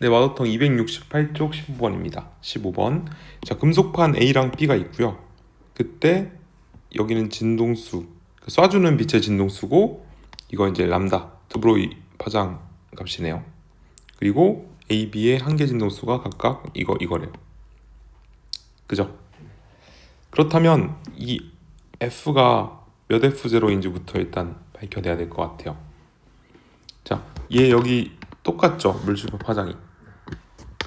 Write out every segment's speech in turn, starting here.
네, 마더통 268쪽 15번입니다. 15번. 자, 금속판 A랑 B가 있고요. 그때 여기는 진동수, 그 쏴주는 빛의 진동수고 이거 이제 람다, 드브로이 파장 값이네요. 그리고 A, B의 한계 진동수가 각각 이거 이거래요. 그죠? 그렇다면 이 F가 몇 F0인지부터 일단 밝혀내야 될 것 같아요. 자, 얘 여기 똑같죠? 물질파 파장이.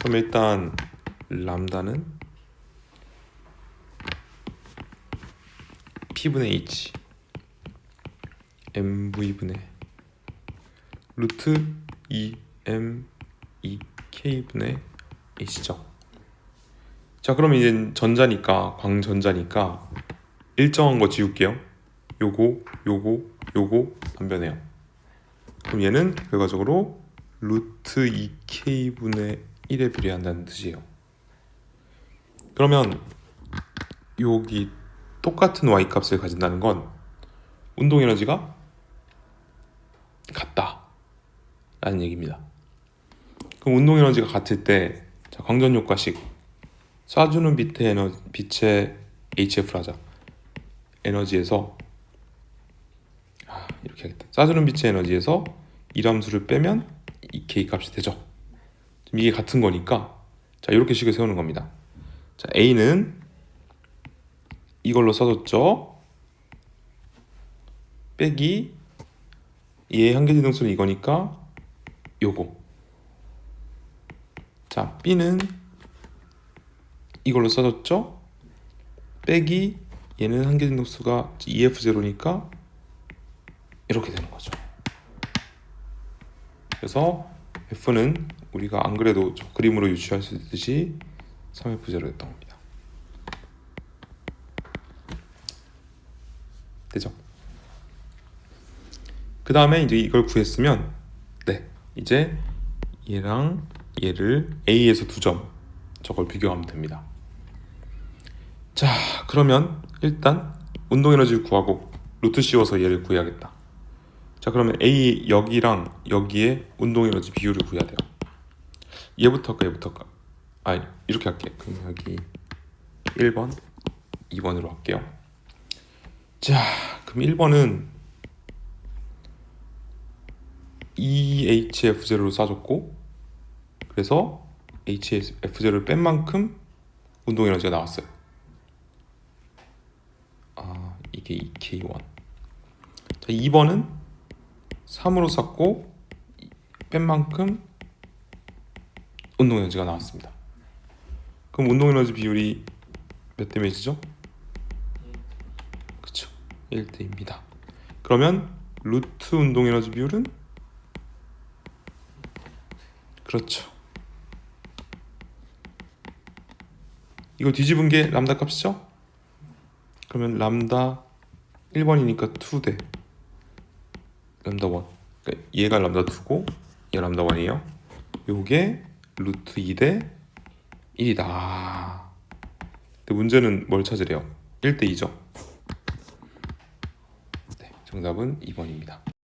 그럼 일단 람다는 P분의 H MV분의 루트 2M 2K분의 H죠. 자, 그럼 이제 전자니까 광전자니까 일정한 거 지울게요. 요거, 요거, 요거 안 변해요. 그럼 얘는 결과적으로 루트 2K분의 1에 비례한다는 뜻이에요. 그러면 여기 똑같은 y 값을 가진다는 건 운동 에너지가 같다 라는 얘기입니다. 그럼 운동 에너지가 같을 때 자, 광전 효과식 쏴주는 빛의 에너 빛의 HF를 하자. 에너지에서 아, 이렇게 하겠다. 쏴주는 빛의 에너지에서 이함수를 빼면 이 K 값이 되죠. 이게 같은 거니까 자 이렇게 식을 세우는 겁니다. 자 A는 이걸로 써줬죠. 빼기 얘의 한계지 등수는 이거니까 요거. 자 B는 이걸로 써줬죠. 빼기 얘는 한계진동수가 EF0니까 이렇게 되는 거죠. 그래서 F는 우리가 안 그래도 저 그림으로 유추할 수 있듯이 3F0였던 겁니다. 되죠? 그 다음에 이제 이걸 구했으면 네 이제 얘랑 얘를 A에서 두 점 저걸 비교하면 됩니다. 자 그러면 일단 운동 에너지를 구하고 루트 씌워서 얘를 구해야겠다. 자 그러면 A 여기랑 여기에 운동 에너지 비율을 구해야 돼요. 얘부터 할까 얘부터 할까? 아 이렇게 할게. 그럼 여기 1번, 2번으로 할게요. 자 그럼 1번은 EHF0로 쏴줬고 그래서 HF0를 뺀 만큼 운동 에너지가 나왔어요. 아 이게 2K1. 자 2번은 3으로 쐈고 뺀 만큼 운동 에너지가 나왔습니다. 그럼 운동 에너지 비율이 몇 대 몇이죠? 그쵸 1대입니다. 그러면 루트 운동 에너지 비율은 그렇죠. 이거 뒤집은 게 람다 값이죠? 그러면 람다 1번이니까 2대 람다 1 그러니까 얘가 람다 2고 얘가 람다 1이에요 요게 루트 2대 1이다. 근데 문제는 뭘 찾으래요? 1대 2죠? 네, 정답은 2번입니다